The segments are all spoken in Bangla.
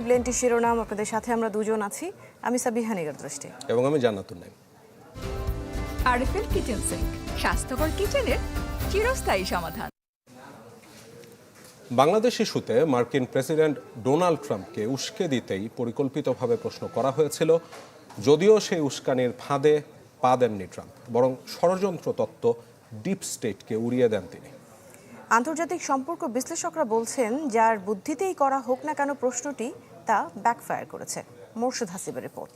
ব্লেন্টি শিরোনাম আপনাদের সাথে আমরা দুজন আছি। আমি সাবিহা নিগার দৃষ্টি। এবং আমি Jannatul Naim RFL kitchen sink স্বাস্থ্যকর কিচেনের চিরস্থায়ী সমাধান। বাংলাদেশ ইস্যুতে মার্কিন প্রেসিডেন্ট ডোনাল্ড ট্রাম্পকে উস্কে দিতেই পরিকল্পিতভাবে প্রশ্ন করা হয়েছিল যদিও সেই উস্কানির ফাঁদে পা দেননি ট্রাম্প বরং ষড়যন্ত্র তত্ত্ব ডিপ স্টেটকে উড়িয়ে দেন তিনি। আন্তর্জাতিক সম্পর্ক বিশ্লেষকরা বলছেন, যার বুদ্ধিতেই করা হোক না কেন প্রশ্নটি, তা ব্যাকফায়ার করেছে। মোর্শেদ হাসিবের রিপোর্ট।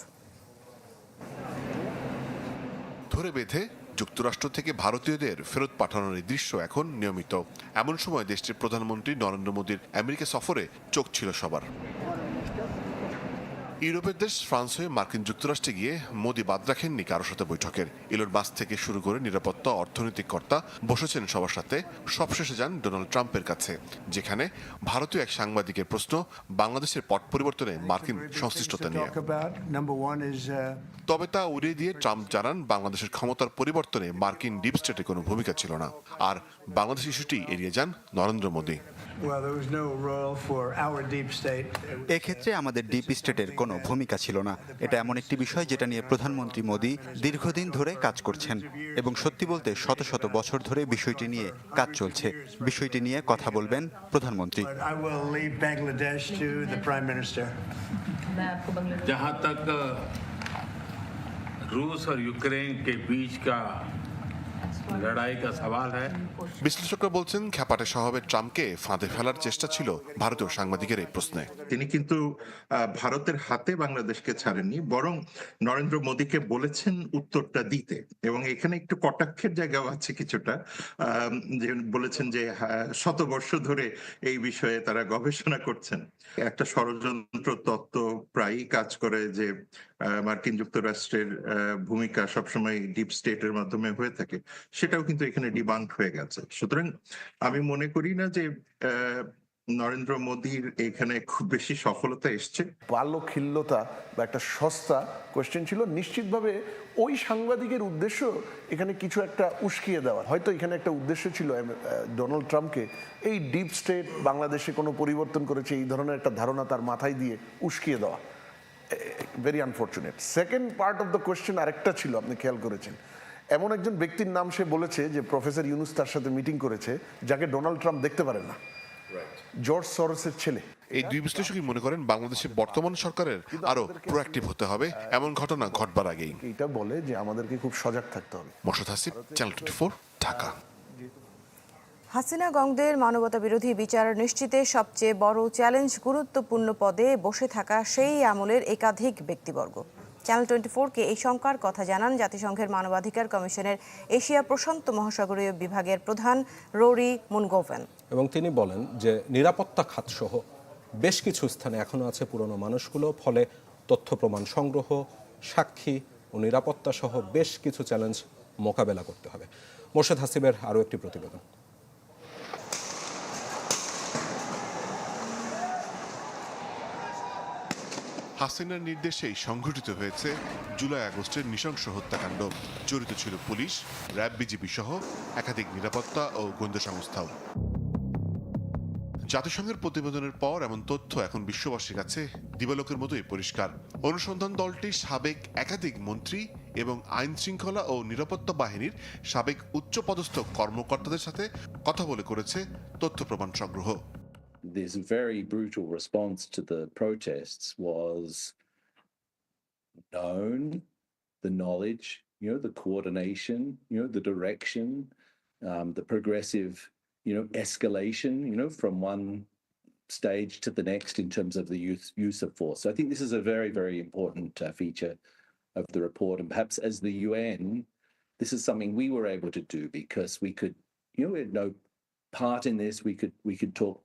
ধরে বেঁধে যুক্তরাষ্ট্র থেকে ভারতীয়দের ফেরত পাঠানোর দৃশ্য এখন নিয়মিত। এমন সময় দেশটির প্রধানমন্ত্রী নরেন্দ্র মোদীর আমেরিকা সফরে চোখ ছিল সবার। ইউরোপের দেশ ফ্রান্স হয়ে মার্কিন যুক্তরাষ্ট্রে গিয়ে মোদি বাদ রাখেননি কারও সাথে বৈঠকের। ইলোর বাস থেকে শুরু করে নিরাপত্তা অর্থনৈতিক কর্তা বসেছেন সবার সাথে, সবশেষে যান ডোনাল্ড ট্রাম্পের কাছে, যেখানে ভারতীয় এক সাংবাদিকের প্রশ্ন বাংলাদেশের পট পরিবর্তনে মার্কিন সংশ্লিষ্টতা নিয়ে। তবে তা উড়িয়ে দিয়ে ট্রাম্প জানান বাংলাদেশের ক্ষমতার পরিবর্তনে মার্কিন ডিপ স্টেটে কোনো ভূমিকা ছিল না। আর বাংলাদেশ ইস্যুটি এড়িয়ে যান Narendra Modi. well, there was no role for our deep state. এক্ষেত্রে আমাদের ডিপ স্টেটের কোনো ভূমিকা ছিল না এটা এমন একটি বিষয় যেটা নিয়ে প্রধানমন্ত্রী মোদী দীর্ঘদিন ধরে কাজ করছেন এবং সত্যি বলতে শত শত বছর ধরে বিষয়টি নিয়ে কাজ চলছে বিষয়টি নিয়ে কথা বলবেন প্রধানমন্ত্রী But I will leave Bangladesh to the Prime Minister. जहां तक रूस और यूक्रेन के बीच का বিশ্লেষকরা বলছেন খ্যাপাটে ট্রাম্পকে ফাঁদে ফেলার চেষ্টা ছিল ভারতীয় সাংবাদিকের এই প্রশ্নে। তিনি কিন্তু ভারতের হাতে বাংলাদেশকে ছাড়েননি বরং নরেন্দ্র মোদীকে বলেছেন উত্তরটা দিতে। এবং এখানে একটু কটাক্ষের জায়গাও আছে কিছুটা যে বলেছেন যে হ্যাঁ, শতবর্ষ ধরে এই বিষয়ে তারা গবেষণা করছেন। একটা ষড়যন্ত্র তত্ত্ব প্রায়ই কাজ করে যে মার্কিন যুক্তরাষ্ট্রের ভূমিকা সবসময় ডিপ স্টেটের মাধ্যমে হয়ে থাকে, সেটাও কিন্তু এখানে ডিবাঙ্ক হয়ে গেছে। সুতরাং আমি মনে করি না যে নরেন্দ্র মোদীর এখানে খুব বেশি সফলতা এসছে। বাল্যখিল্যতা বা একটা সস্তা কোয়েশ্চেন ছিল, নিশ্চিতভাবে ওই সাংবাদিকের উদ্দেশ্য এখানে কিছু একটা উস্কিয়ে দেওয়া হয়তো এখানে একটা উদ্দেশ্য ছিল ডোনাল্ড ট্রাম্পকে এই ডিপ স্টেট বাংলাদেশে কোনো পরিবর্তন করেছে, এই ধরনের একটা ধারণা তার মাথায় দিয়ে উস্কিয়ে দেওয়া। Very unfortunate second part of the question আরেকটা ছিল আপনি খেয়াল করেছেন। এমন একজন ব্যক্তির নাম সে বলেছে যে প্রফেসর ইউনুস তার সাথে মিটিং করেছে যাকে ডোনাল্ড ট্রাম্প দেখতে পারেন না। জর্জ সরসের ছেলে। এই দুই বিশ্লেষকই মনে করেন বাংলাদেশের বর্তমান সরকারের আরও প্রোঅ্যাক্টিভ হতে হবে এমন ঘটনা ঘটবার আগেই। এটা বলে যে আমাদেরকে খুব সজাগ থাকতে হবে। Morshed Hasib channel twenty Dhaka. Hasina গংদের মানবতা বিরোধী বিচার নিশ্চিতে সবচেয়ে বড় চ্যালেঞ্জ গুরুত্বপূর্ণ পদে বসে থাকা সেই আমলের একাধিক ব্যক্তিবর্গ। চ্যানেল টোয়েন্টি ফোরকে এই শঙ্কার কথা জানান জাতিসংঘের মানবাধিকার কমিশনের এশিয়া প্রশান্ত মহাসাগরীয় বিভাগের প্রধান রোরি মুনগোভেন। এবং তিনি বলেন যে নিরাপত্তা খাতসহ বেশ কিছু স্থানে এখনও আছে পুরনো মানুষগুলো, ফলে তথ্য প্রমাণ সংগ্রহ, সাক্ষী ও নিরাপত্তা সহ বেশ কিছু চ্যালেঞ্জ মোকাবেলা করতে হবে। মোর্শেদ হাসিবের আরও একটি প্রতিবেদন। হাসিনার নির্দেশেই সংঘটিত হয়েছে জুলাই আগস্টের নৃশংস হত্যাকাণ্ড। জড়িত ছিল পুলিশ, র্যাব বিজিবি সহ একাধিক নিরাপত্তা ও গোয়েন্দা সংস্থাও। জাতিসংঘের প্রতিবেদনের পর এমন তথ্য এখন বিশ্ববাসীর কাছে দিবালোকের মতোই পরিষ্কার। অনুসন্ধান দলটি সাবেক একাধিক মন্ত্রী এবং আইন শৃঙ্খলা ও নিরাপত্তা বাহিনীর সাবেক উচ্চপদস্থ কর্মকর্তাদের সাথে কথা বলে করেছে তথ্য প্রমাণ সংগ্রহ। This very brutal response to the protests was known, the knowledge, you know, the coordination, you know, the direction, um, the progressive, you know, escalation, you know, from one stage to the next in terms of the use, use of force. So I think this is a very, very important uh, feature of the report. And perhaps as the UN, this is something we were able to do because we could, you know, we had no part in this. We could, we could talk,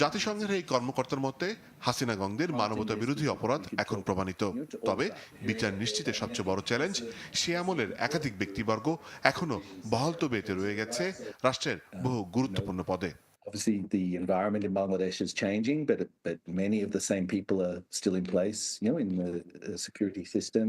জাতিসংঘের এই কর্মকর্তার মতে হাসিনা গঙ্গের মানবতা বিরোধী অপরাধ এখন প্রমাণিত তবে বিচার নিশ্চিতে সবচেয়ে বড় চ্যালেঞ্জ সে আমলের একাধিক ব্যক্তিবর্গ এখনও বহাল তবিয়তে রয়ে গেছে রাষ্ট্রের বহু গুরুত্বপূর্ণ পদে Obviously, the environment in Bangladesh is changing, but but many of the same people are still in place, you know, in the uh, security system.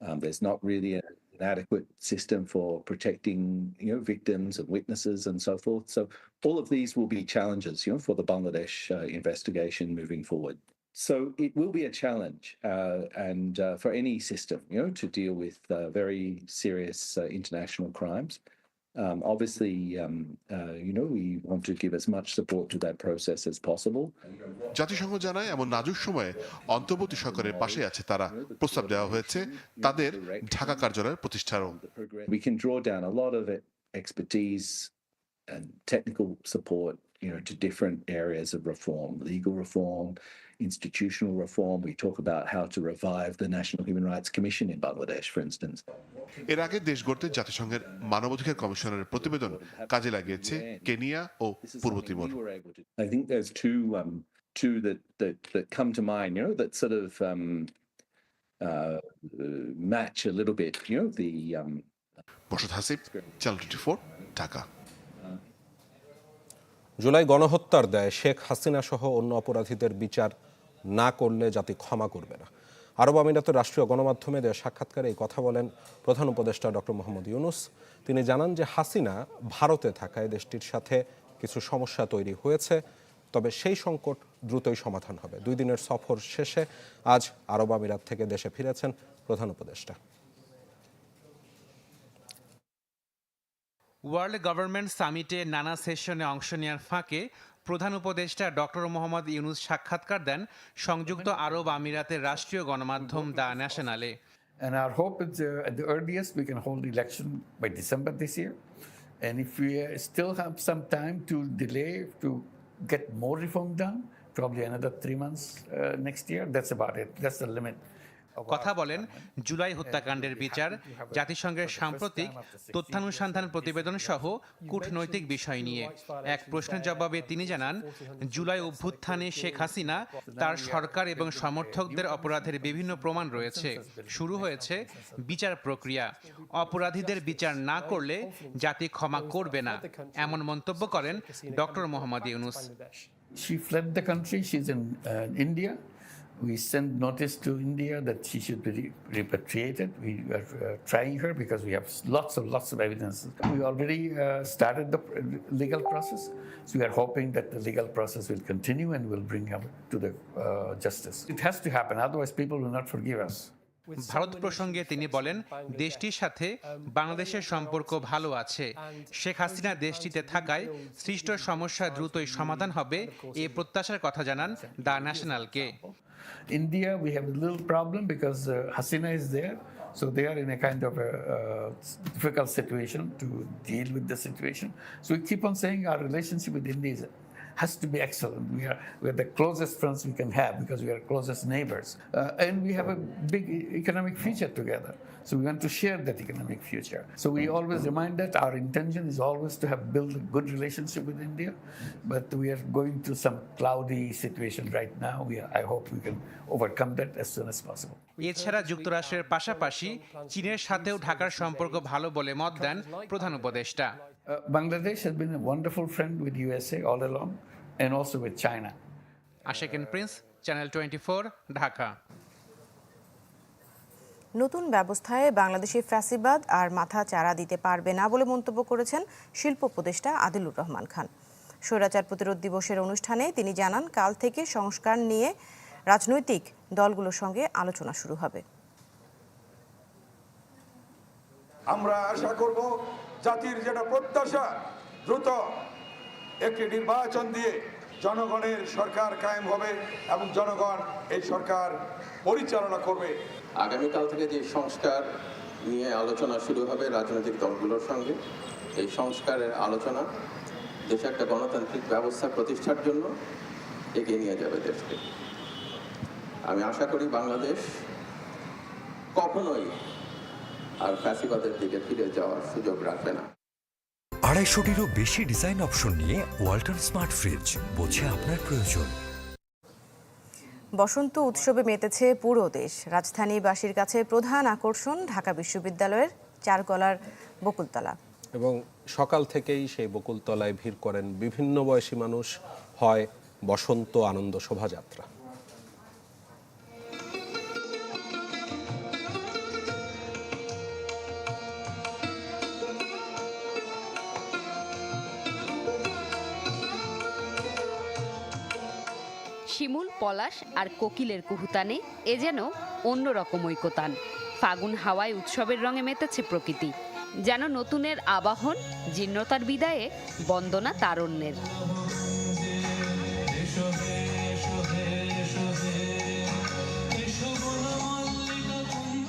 Um, there's not really a an adequate system for protecting you know victims and witnesses and so forth. So all of these will be challenges, you know, for the Bangladesh uh, investigation moving forward. So it will be a challenge, uh, and uh, for any system, you know, to deal with uh, very serious uh, international crimes. Um, obviously, um, uh, you know, we want to give as much support to that process as possible. জাতিসংঘ জানায় এমন নাজুক সময়ে অন্তর্বর্তী সরকারের পাশে আছে তারা প্রস্তাব দেওয়া হয়েছে তাদের ঢাকা কার্যালয়ের প্রতিষ্ঠারও We can draw down a lot of e- expertise and technical support, you know, to different areas of reform, legal reform, institutional reform. We talk about how to revive the National Human Rights Commission in Bangladesh, for instance. এর আগে দেশ গড়তে জাতিসংঘের মানবাধিকার কমিশনের প্রতিবেদন কাজে লাগিয়েছে কেনিয়া ও পূর্ব Timor I think there's two um, two that, that that come to mind, you know, that sort of um, uh, uh, match a little bit, you know, the um, বসত Hasib channel twenty four Dhaka July গণহত্যার দায় শেখ হাসিনা সহ অন্য অপরাধীদের বিচার না করলে জাতি ক্ষমা করবে না। আরব আমিরাতের রাষ্ট্রীয় গণমাধ্যমে দেওয়া সাক্ষাৎকারে এই কথা বলেন প্রধান উপদেষ্টা ডক্টর মোহাম্মদ ইউনুস। তিনি জানান যে হাসিনা ভারতে থাকায় দেশটির সাথে কিছু সমস্যা তৈরি হয়েছে, তবে সেই সংকট দ্রুতই সমাধান হবে। দুই দিনের সফর শেষে আজ আরব আমিরাত থেকে দেশে ফিরেছেন প্রধান উপদেষ্টা। ওয়ার্ল্ড গভর্নমেন্ট সামিটে নানা সেশনে অংশ নেওয়ার ফাঁকে প্রধান উপদেষ্টা ডক্টর মোহাম্মদ ইউনুস সাক্ষাৎকার দেন সংযুক্ত আরব আমিরাতের রাষ্ট্রীয় গণমাধ্যম দ্য ন্যাশনালে And our hope is uh, at the earliest we can hold the election by December this year. And if we uh, still have some time to delay to get more reform done, probably another three months uh, next year, that's about it. That's the limit. কথা বলেন জুলাই হত্যাকাণ্ডের বিচার জাতিসংঘের সাম্প্রতিক তথ্যানুসন্ধান প্রতিবেদন সহ কূটনৈতিক বিষয় নিয়ে। এক প্রশ্নের জবাবে তিনি জানান জুলাই অভ্যুত্থানে শেখ হাসিনা তার সরকার এবং সমর্থকদের অপরাধের বিভিন্ন প্রমাণ রয়েছে। শুরু হয়েছে বিচার প্রক্রিয়া। অপরাধীদের বিচার না করলে জাতি ক্ষমা করবে না এমন মন্তব্য করেন doctor Mohammad Yunus. She fled the country. She's in uh, India. We sent notice to India that she should be repatriated. We are uh, trying her because we have lots of lots of evidence. We already uh, started the legal process, so we are hoping that the legal process will continue and will bring her to the uh, justice. It has to happen, otherwise people will not forgive us. Bharat প্রসঙ্গে তিনি বলেন দেশটির সাথে বাংলাদেশের সম্পর্ক ভালো আছে শেখ হাসিনা দেশটিতে থাকায় সৃষ্ট সমস্যা দ্রুতই সমাধান হবে এ প্রত্যাশার কথা জানান দ্য ন্যাশনালকে India, we have a little problem because uh, Hasina is there. So they are in a kind of a uh, difficult situation to deal with the situation. So we keep on saying our relationship with India is, has to be excellent. We are, we are the closest friends we can have because we are closest neighbors. Uh, and we have a big economic future together. So we want to share that economic future. So we always remind that our intention is always to have built a good relationship with India, but we are going through some cloudy situation right now. We I hope we can overcome that as soon as possible. এছাড়া যুক্তরাষ্ট্রের পাশাপাশি চীনের সাথেও ঢাকার সম্পর্ক ভালো বলে মত দেন প্রধান উপদেষ্টা Uh, Bangladesh has been a wonderful friend with USA all along, and also with China. Ashekin Prince channel twenty Dhaka নতুন ব্যবস্থায় বাংলাদেশি ফ্যাসিবাদ আর মাথা চারা দিতে পারবে না বলে মন্তব্য করেছেন শিল্প উপদেষ্টা আদিলুর রহমান খান। স্বৈরাচার প্রতিরোধ দিবসের অনুষ্ঠানে তিনি জানান, কাল থেকে সংস্কার নিয়ে রাজনৈতিক দলগুলোর সঙ্গে আলোচনা শুরু হবে। আমরা আশা করব জাতির যেটা প্রত্যাশা, দ্রুত একটি নির্বাচন দিয়ে জনগণের সরকার কায়েম হবে এবং জনগণ এই সরকার পরিচালনা করবে। আগামীকাল থেকে যে সংস্কার নিয়ে আলোচনা শুরু হবে রাজনৈতিক দলগুলোর সঙ্গে এই সংস্কারের আলোচনা দেশে একটা গণতান্ত্রিক ব্যবস্থা প্রতিষ্ঠার জন্য এগিয়ে নিয়ে যাবে দেশকে। আমি আশা করি বাংলাদেশ কখনোই আর ফ্যাসিবাদের দিকে ফিরে যাওয়ার সুযোগ রাখবে না। আড়াইশোটিরও বেশি ডিজাইন অপশন নিয়ে ওয়ালটন স্মার্ট ফ্রিজ বোঝে আপনার প্রয়োজন। বসন্ত উৎসবে মেতেছে পুরো দেশ। রাজধানীবাসীর কাছে প্রধান আকর্ষণ ঢাকা বিশ্ববিদ্যালয়ের চারকলার বকুলতলা। এবং সকাল থেকেই সেই বকুলতলায় ভিড় করেন বিভিন্ন বয়সী মানুষ, হয় বসন্ত আনন্দ শোভাযাত্রা। শিমুল, পলাশ আর কোকিলের কুহুতানে, এ যেন অন্যরকম ঐকতান। ফাগুন হাওয়ায় উৎসবের রঙে মেতেছে প্রকৃতি। যেন নতুনের আবাহন, জীর্ণতার বিদায়ে বন্দনা তারণ্যের।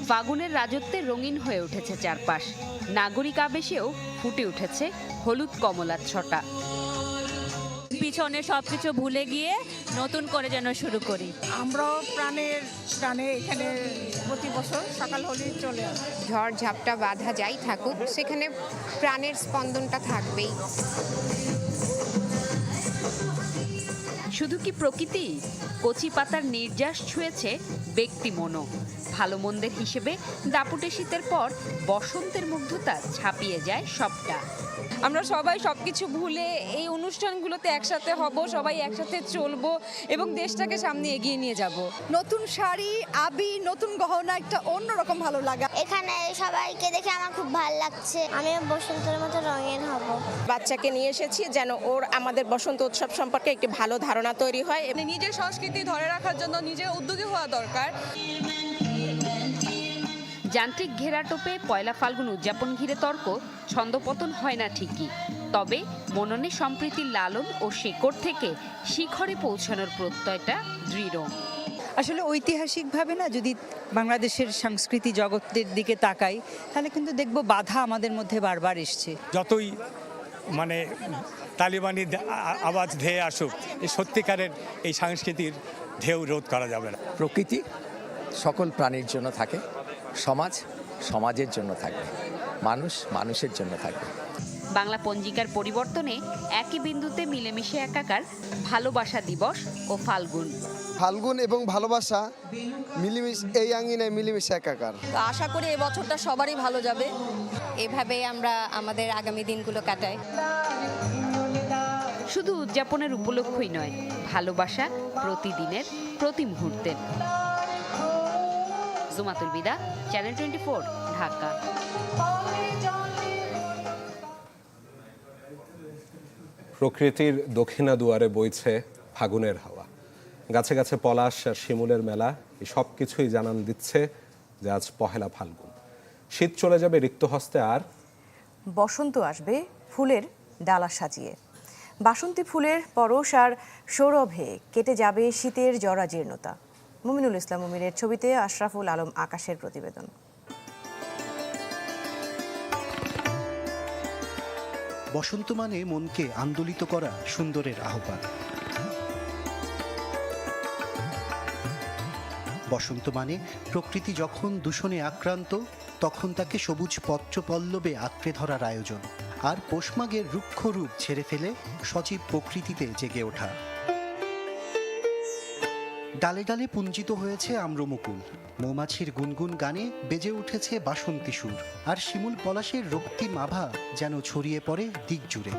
ফাগুনের রাজত্বে রঙিন হয়ে উঠেছে চারপাশ। নাগরিক আবেশেও ফুটে উঠেছে হলুদ কমলার ছটা। পিছনে সব কিছু ভুলে গিয়ে নতুন করে যেন শুরু করি। আমরাও প্রাণের প্রাণে এখানে প্রতি বছর সকাল হলেই চলে আসি। ঝড় ঝাপটা বাধা যাই থাকুক সেখানে প্রাণের স্পন্দনটা থাকবেই। শুধু কি প্রকৃতি? কচি পাতার নির্যাস ছুঁয়েছে ব্যক্তি মনো ভালো মন্দের হিসেবে দাপুটে শীতের পর বসন্তের মুগ্ধতা ছাপিয়ে যায় সবটা। আমরা সবাই সব কিছু ভুলে এই অনুষ্ঠানগুলোতে একসাথে হব সবাই একসাথে চলবো এবং দেশটাকে সামনে এগিয়ে নিয়ে যাব। নতুন শাড়ি আবি নতুন গহনা একটা অন্যরকম ভালো লাগা। এখানে সবাইকে দেখে আমার খুব ভালো লাগছে। আমি বসন্তের মতো রঙের হব। বাচ্চাকে নিয়ে এসেছি যেন ওর আমাদের বসন্ত উৎসব সম্পর্কে একটি ভালো ধারণা তৈরি হয়। মানে নিজের সংস্কৃতি ধরে রাখার জন্য নিজের উদ্যোগী হওয়া দরকার। যান্ত্রিক ঘেরাটোপে পয়লা ফাল্গুন উদযাপন ঘিরে তর্ক ছন্দপতন হয় না ঠিকই। তবে মননে সম্প্রীতির লালন ও শেকড় থেকে শিখরে পৌঁছানোর প্রত্যয়টা দৃঢ়। আসলে ঐতিহাসিকভাবে না যদি বাংলাদেশের সংস্কৃতি জগতের দিকে তাকাই তাহলে কিন্তু দেখব বাধা আমাদের মধ্যে বারবার এসছে। যতই মানে তালিবানি আওয়াজ ধেয়ে আসুক এই সত্যিকারের এই সংস্কৃতির ঢেউ রোধ করা যাবে না। প্রকৃতি সকল প্রাণীর জন্য থাকে। সমাজ সমাজের জন্য থাকবে। মানুষ মানুষের জন্য থাকবে। বাংলা পঞ্জিকার পরিবর্তনে একই বিন্দুতে মিলেমিশে একাকার ভালোবাসা দিবস ও ফাল্গুন। ফাল্গুন এবং ভালোবাসা মিলিমিশ এই আঙ্গিনায় মিলিমিশে একাকার। তো আশা করি এই বছরটা সবারই ভালো যাবে। এভাবেই আমরা আমাদের আগামী দিনগুলো কাটাই। শুধু উদযাপনের উপলক্ষই নয় ভালোবাসা প্রতিদিনের প্রতি মুহূর্তের। Jumatul Bida channel twenty Dhaka. প্রকৃতির দক্ষিণা দুয়ারে বইছে ফাগুনের হাওয়া। গাছে গাছে পলাশ আর শিমুলের মেলা এই সব কিছুই জানান দিচ্ছে যে আজ পহেলা ফাল্গুন। শীত চলে যাবে রিক্ত হস্তে আর? বসন্ত আসবে ফুলের ডালা সাজিয়ে। বাসন্তী ফুলের পরশ আর সৌরভে কেটে যাবে শীতের জরাজীর্ণতা। মুমিনুল ইসলাম মুমিনের ছবিতে আশরাফুল আলম আকাশের প্রতিবেদন। বসন্ত মানে মনকে আন্দোলিত করা সুন্দরের আহ্বান। বসন্ত মানে প্রকৃতি যখন দূষণে আক্রান্ত, তখন তাকে সবুজ পত্র পল্লবে আঁকড়ে ধরার আয়োজন। আর পোষমাগের রুক্ষ রূপ ছেড়ে ফেলে সজীব প্রকৃতিতে জেগে ওঠা। ডালে ডালে পুঞ্জিত হয়েছে আম্রমুকুল। মৌমাছির গুনগুন গানে বেজে উঠেছে বাসন্তী সুর। আর শিমুল পলাশের রক্তিম আভা যেন ছড়িয়ে পড়ে দিক জুড়ে।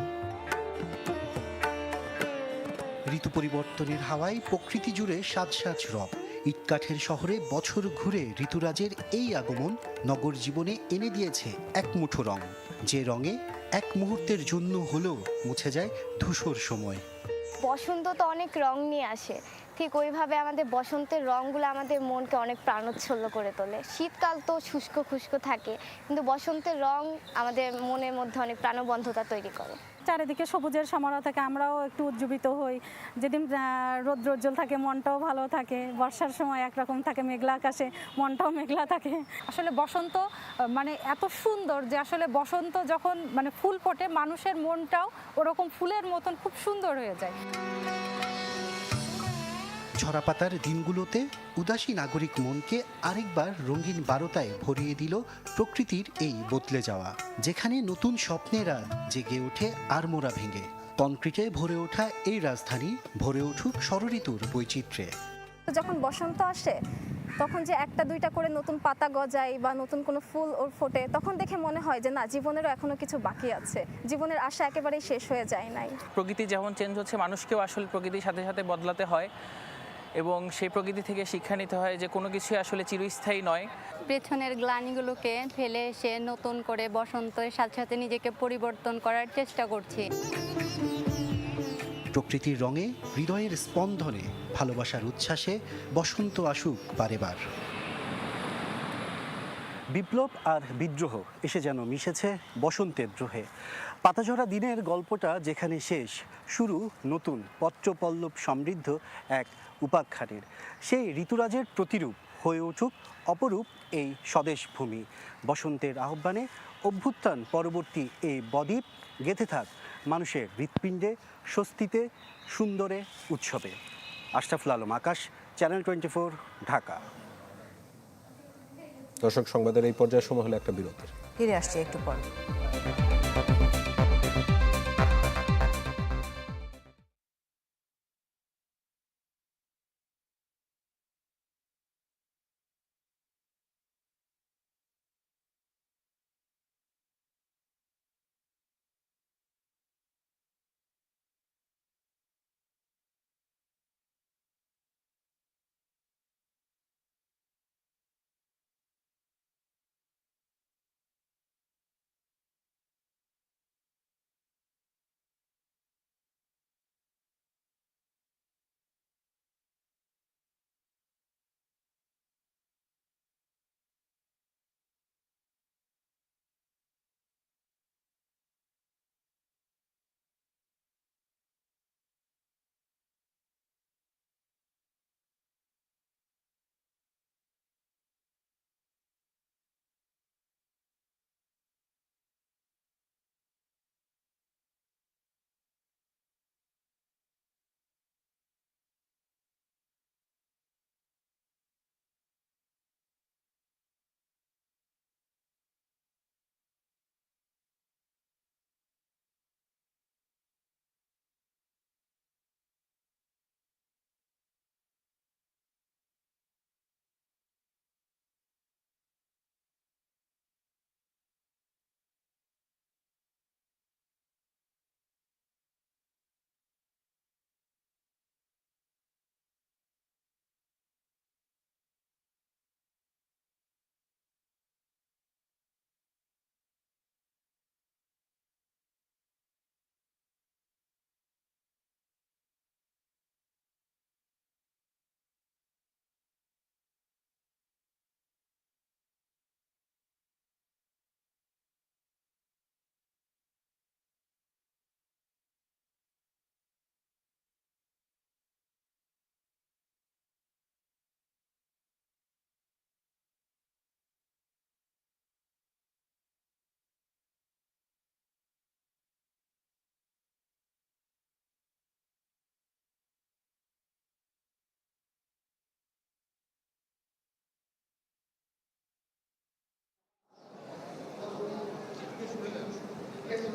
ঋতু পরিবর্তনের হাওয়ায় প্রকৃতি জুড়ে সাজ সাজ রব। ইটকাঠের শহরে বছর ঘুরে ঋতুরাজের এই আগমন নগর জীবনে এনে দিয়েছে এক মুঠো রং। যে রঙে এক মুহূর্তের জন্য হলেও মুছে যায় ধূসর সময়। বসন্ত তো অনেক রং নিয়ে আসে। ঠিক ওইভাবে আমাদের বসন্তের রঙগুলো আমাদের মনকে অনেক প্রাণোচ্ছল্ল করে তোলে। শীতকাল তো শুষ্ক খুষ্ক থাকে কিন্তু বসন্তের রং আমাদের মনের মধ্যে অনেক প্রাণবন্ধতা তৈরি করে। চারিদিকে সবুজের সমারোহ থাকে আমরাও একটু উজ্জীবিত হই। যেদিন রৌদ্রোজ্জ্বল থাকে মনটাও ভালো থাকে। বর্ষার সময় একরকম থাকে মেঘলা আকাশে মনটাও মেঘলা থাকে। আসলে বসন্ত মানে এত সুন্দর যে আসলে বসন্ত যখন মানে ফুল ফোটে মানুষের মনটাও ওরকম ফুলের মতন খুব সুন্দর হয়ে যায়। ঝরাপাতার দিনগুলোতে উদাসী নাগরিক মনকে আরেকবার রঙিন বারতায় ভরিয়ে দিল প্রকৃতির এই বদলে যাওয়া যেখানে নতুন স্বপ্নেরা জেগে ওঠে আড়মোড়া ভেঙে। কনক্রিটে ভরে ওঠা এই রাজধানী ভরে উঠুক ষড়ঋতুর বৈচিত্র্যে। যখন বসন্ত আসে তখন যে একটা দুইটা করে নতুন পাতা গজায় বা নতুন কোনো ফুল ওর ফোটে তখন দেখে মনে হয় যে না জীবনেরও এখনও কিছু বাকি আছে। জীবনের আশা একেবারেই শেষ হয়ে যায় নাই। প্রকৃতি যেমন চেঞ্জ হচ্ছে মানুষকেও আসলে প্রকৃতির সাথে সাথে বদলাতে হয়। এবং সেই প্রকৃতি থেকে শিক্ষা নিতে হয় যে কোনো কিছুই আসলে চিরস্থায়ী নয়। পেছনের গ্লানিগুলোকে ফেলে এসে নতুন করে বসন্তের সাথে সাথে নিজেকে পরিবর্তন করার চেষ্টা করছি। প্রকৃতির রঙে হৃদয়ের স্পন্দনে ভালোবাসার উচ্ছ্বাসে বসন্ত আসুক বারেবার বিপ্লব আর বিদ্রোহ এসে যেন মিশেছে বসন্তের দ্রোহে। পাতাঝরা দিনের গল্পটা যেখানে শেষ শুরু নতুন পত্রপল্লব সমৃদ্ধ এক উপাখ্যানের। সেই ঋতুরাজের প্রতিরূপ হয়ে উঠুক অপরূপ এই স্বদেশ ভূমি। বসন্তের আহ্বানে অভ্যুত্থান পরবর্তী এই বদ্বীপ গেঁথে থাক মানুষের হৃৎপিণ্ডে স্বস্তিতে সুন্দরে উৎসবে। Ashraful Alam Akash channel twenty four Dhaka. দর্শক সংবাদের এই পর্যায়ে সময় হলো একটা বিরতির। ফিরে আসছি একটু পর।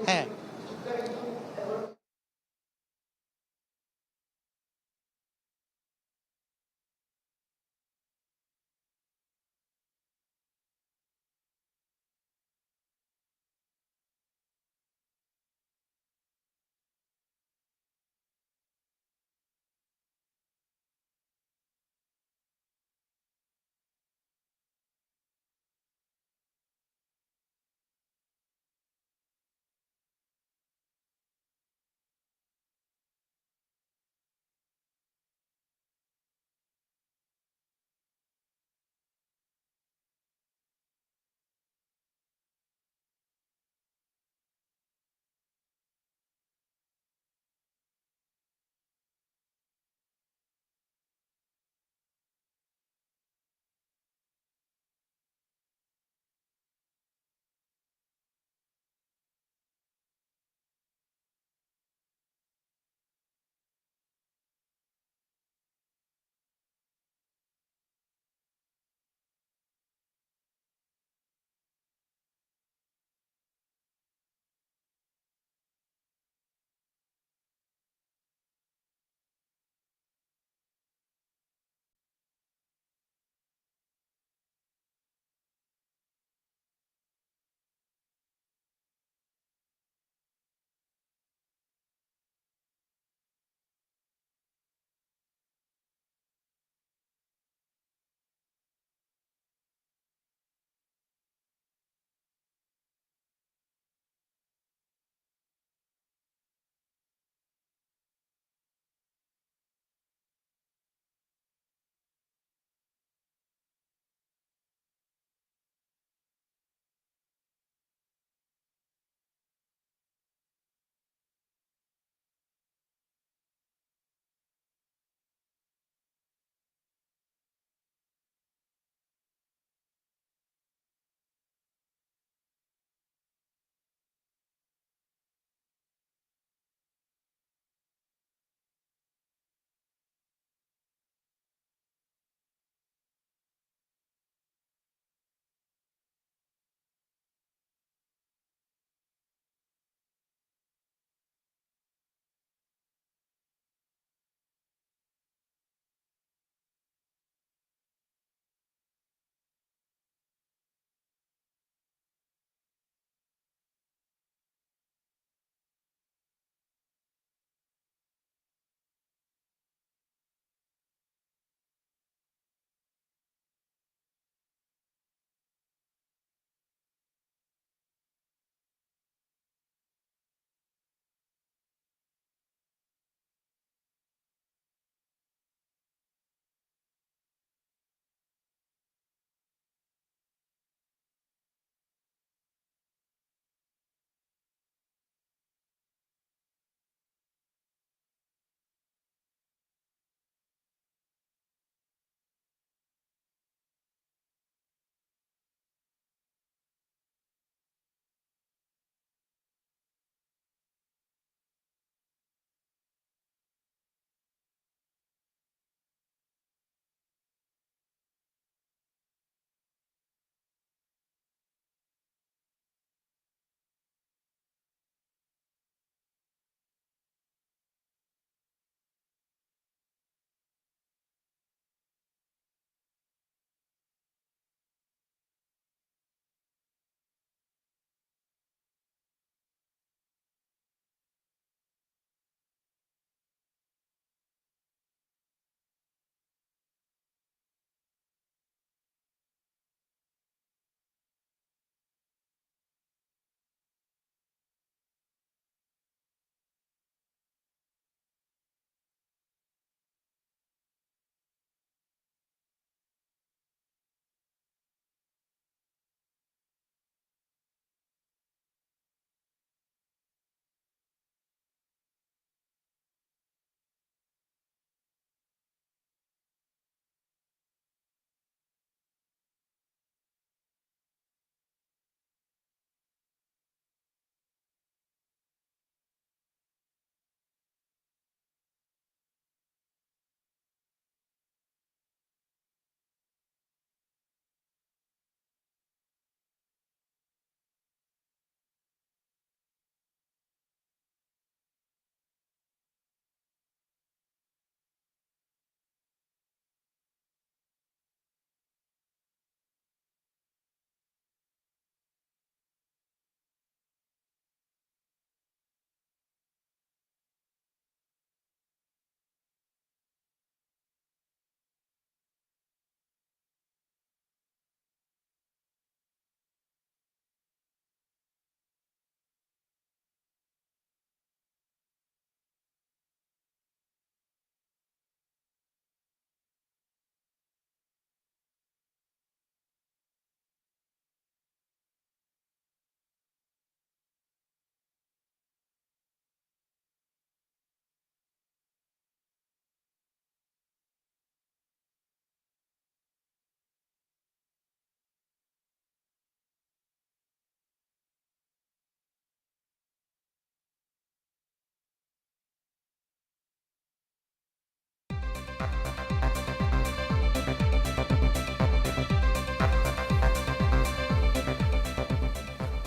হ্যাঁ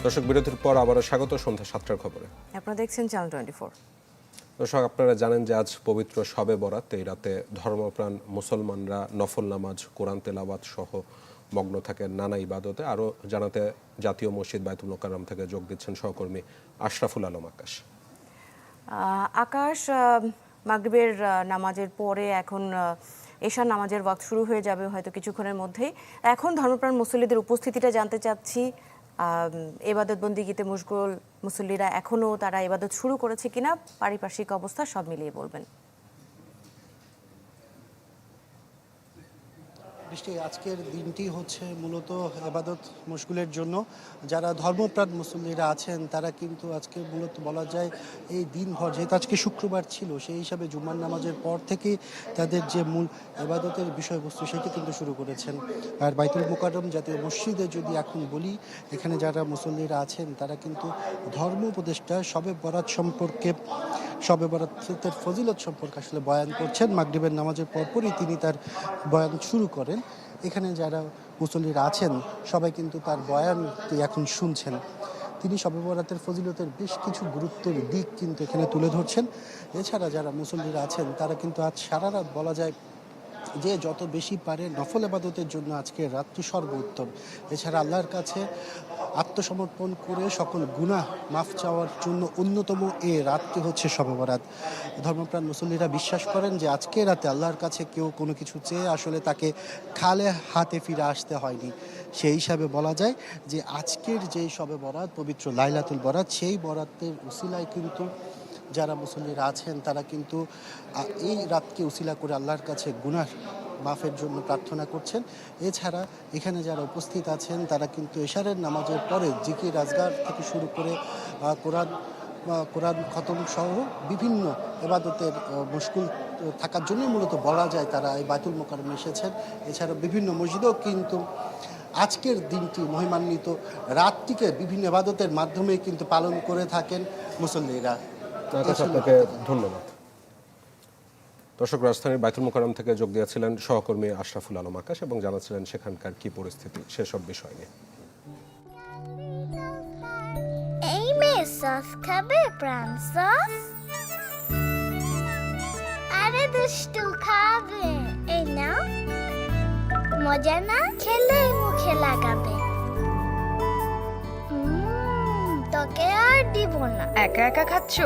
দর্শক বিরতির পর আবারও স্বাগত সন্ধ্যা সাতটার খবরে। আপনারা দেখছেন চ্যানেল টোয়েন্টি ফোর দর্শক আপনারা জানেন যে আজ পবিত্র শবে বরাত এই রাতে ধর্মপ্রাণ মুসলমানরা নফল নামাজ কোরআন তেলাওয়াত সহ মগ্ন থাকেন নানা ইবাদতে। আরও জানাতে জাতীয় মসজিদ বায়তুল মোকাররম থেকে যোগ দিচ্ছেন সহকর্মী আশরাফুল আলম আকাশ। আকাশ মাগরিবের নামাজের পরে এখন এশার নামাজের ওয়াক্ত শুরু হয়ে যাবে হয়তো কিছুক্ষণের মধ্যেই। এখন ধর্মপ্রাণ মুসল্লিদের উপস্থিতিটা জানতে চাচ্ছি। এবাদত বন্দিগিতে মুশগুল মুসল্লিরা এখনও তারা এবাদত শুরু করেছে কিনা, পারিপার্শ্বিক অবস্থা সব মিলিয়ে বলবেন। বৃষ্টি আজকের দিনটি হচ্ছে মূলত এবাদত মুশগুলের জন্য। যারা ধর্মপ্রাণ মুসল্লিরা আছেন, তারা কিন্তু আজকে মূলত বলা যায় এই দিনভর, যেহেতু আজকে শুক্রবার ছিল, সেই হিসাবে জুম্মার নামাজের পর থেকে তাদের যে মূল এবাদতের বিষয়বস্তু, সেটি কিন্তু শুরু করেছেন। আর বাইতুল মোকাররম জাতীয় মসজিদে যদি এখন বলি, এখানে যারা মুসল্লিরা আছেন, তারা কিন্তু ধর্ম উপদেষ্টা সবে বরাত সম্পর্কে সবে বরাতের ফজিলত সম্পর্কে আসলে বয়ান করছেন। মাগরিবের নামাজের পরপরই তিনি তার বয়ান শুরু করেন। এখানে যারা মুসল্লিরা আছেন, সবাই কিন্তু তার বয়ান এখন শুনছেন। তিনি সবে বরাতের ফজিলতের বেশ কিছু গুরুত্বের দিক কিন্তু এখানে তুলে ধরছেন। এছাড়া যারা মুসল্লিরা আছেন, তারা কিন্তু আজ সারা রাত বলা যায় যে যত বেশি পারে নফল আবাদতের জন্য আজকে রাতটি সর্বোত্তম এছাড়া আল্লাহর কাছে আত্মসমর্পণ করে সকল গুনাহ মাফ চাওয়ার জন্য অন্যতম এ রাতটি হচ্ছে সবেবরাত ধর্মপ্রাণ মুসল্লিরা বিশ্বাস করেন যে আজকে রাতে আল্লাহর কাছে কেউ কোনো কিছু চেয়ে আসলে তাকে খালে হাতে ফিরে আসতে হয়নি। সেই হিসাবে বলা যায় যে আজকের যেই সবে বরাত, পবিত্র লাইলাতুল বরাত, সেই বরাতের উসিলায় কিন্তু যারা মুসল্লিরা আছেন, তারা কিন্তু এই রাতকে উসিলা করে আল্লাহর কাছে গুনার মাফের জন্য প্রার্থনা করছেন। এছাড়া এখানে যারা উপস্থিত আছেন, তারা কিন্তু এশারের নামাজের পরে জিকির রাজগার থেকে শুরু করে কোরআন কোরআন খতম সহ বিভিন্ন এবাদতের মুশকুল থাকার জন্যই মূলত বলা যায় তারা এই বায়তুল মোকারমে এসেছেন। এছাড়া বিভিন্ন মসজিদেও কিন্তু আজকের দিনটি মহিমান্বিত। রাতটিকে বিভিন্ন এবাদতের মাধ্যমে কিন্তু পালন করে থাকেন মুসল্লিরা। আকাশ আপনাকে ধন্যবাদ। দর্শক, রাজধানীর বাইতুল মোকাররম থেকে যোগ দিয়েছিলেন সহকর্মী আশরাফুল আলম আকাশ এবং জানাচ্ছিলেন সেখানকার কি পরিস্থিতি, সেসব বিষয় নিয়ে। এই মেয়ে সস খাবে প্রাণ সস আরে দুষ্টু খাবে। এই নাও। মজা না খেলে মুখে লাগাবে। উম, তোকে আর দিব না। একা একা খাচ্ছ?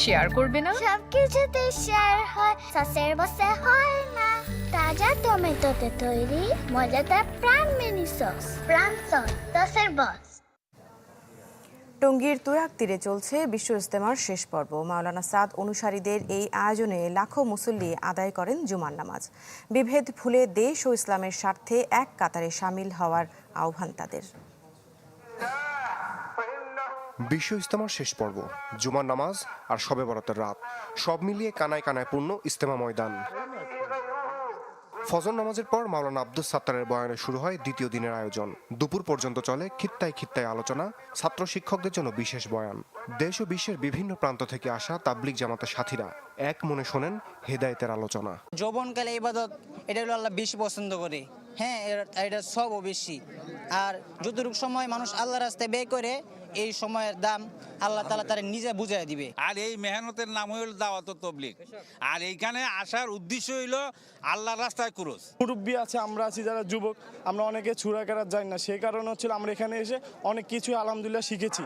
শেয়ার করবে না? সব কিছুতে শেয়ার হয় সসের বসে হয় না। তাজা টমেটোতে তৈরি মজাদার Pran mini sauce Pran sauce সসের বস টঙ্গীর তুরাক তীরে চলছে বিশ্ব ইস্তেমার শেষ পর্ব। মাওলানা সাদ অনুসারীদের এই আয়োজনে লাখো মুসল্লি আদায় করেন জুমার নামাজ। বিভেদ ভুলে দেশ ও ইসলামের স্বার্থে এক কাতারে সামিল হওয়ার আহ্বান তাদের। বিশ্ব ইস্তেমার শেষ পর্ব, জুমার নামাজ আর শবে বরাতের রাত। সব মিলিয়ে কানায় কানায় পূর্ণ ইস্তেমা ময়দান। ফজর নামাজের পর মাওলানা আব্দুস সাত্তারের বয়ানে শুরু হয় দ্বিতীয় দিনের আয়োজন। দুপুর পর্যন্ত চলে খিত্তায় খিত্তায় আলোচনা, ছাত্র শিক্ষকদের জন্য বিশেষ বয়ান। দেশ ও বিশ্বের বিভিন্ন প্রান্ত থেকে আসা তাবলিক জামাতের সাথীরা এক মনে শোনেন হেদায়েতের আলোচনা। যৌবনকালে ইবাদত, এটা হলো আল্লাহ বেশি পছন্দ করে। হ্যাঁ এটা সবও বেশি। আর যতটুকু সময় মানুষ আল্লাহ রাস্তায় ব্যয় করে এই সময়ের দাম আল্লাহ তালা তারা নিজে বুঝাই দিবে। আর এই মেহনতের নাম হইল দাওয়াত তবলিক আর এইখানে আসার উদ্দেশ্য হইল আল্লাহর রাস্তায় ক্রোশ। মুরব্বী আছে আমরা আছি যারা যুবক আমরা অনেকে ছুরা কেরাত যাই না। সেই কারণে হচ্ছিল আমরা এখানে এসে অনেক কিছু আলহামদুলিল্লাহ শিখেছি।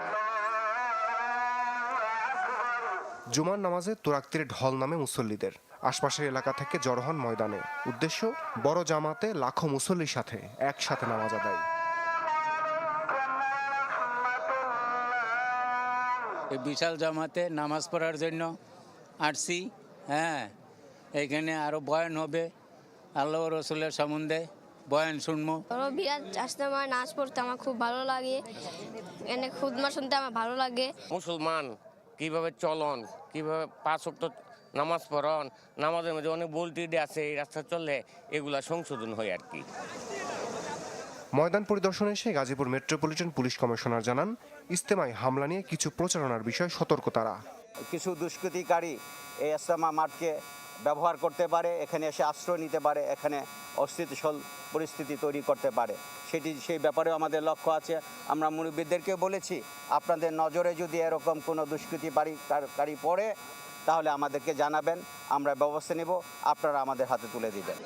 জুমার নামাজে তোরাক্তির ঢল নামে মুসল্লিদের। আশপাশের এলাকা থেকে জড়ো হন ময়দানে। উদ্দেশ্য বড় জামাতে লাখো মুসল্লির সাথে একসাথে নামাজ আদায়। এই বিশাল জামাতে নামাজ পড়ার জন্য আসছি হ্যাঁ। এখানে আরও বয়ান হবে আল্লাহ রসুলের সম্বন্ধে বয়ান শুনব। বিরাট আসতে আমার নাচ পড়তে আমার খুব ভালো লাগে এনে খুদমা শুনতে আমার ভালো লাগে। মুসলমান কীভাবে চলন কীভাবে পাঁচ ওয়াক্ত নামাজ পড়ন নামাজের মধ্যে অনেক বলটি আছে এই রাস্তা চললে এগুলা সংশোধন হয় আর কি। ময়দান পরিদর্শনে এসে গাজীপুর মেট্রোপলিটন পুলিশ কমিশনার জানান ইস্তেমায় হামলা নিয়ে কিছু প্রচারণার বিষয় সতর্ক তারা। কিছু দুষ্কৃতিকারী এই ইস্তেমা মাঠকে ব্যবহার করতে পারে, এখানে এসে আশ্রয় নিতে পারে, এখানে অস্থিতিশীল পরিস্থিতি তৈরি করতে পারে। সেটি, সেই ব্যাপারেও আমাদের লক্ষ্য আছে। আমরা মুরব্বীদেরকে বলেছি, আপনাদের নজরে যদি এরকম কোনো দুষ্কৃতিকারী কারী পড়ে তাহলে আমাদেরকে জানাবেন আমরা ব্যবস্থা নেব আপনারা আমাদের হাতে তুলে দিবেন।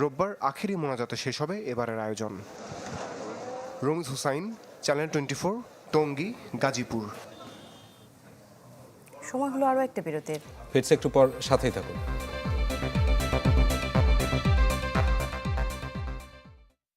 রোববার আখেরি মোনাজাতে শেষ হবে এবারের আয়োজন। Ramiz Hussain channel twenty four Tongi Gazipur. সময় হলো আরও একটা বিরতির। ফিরছে একটু পর সাথেই থাকুন।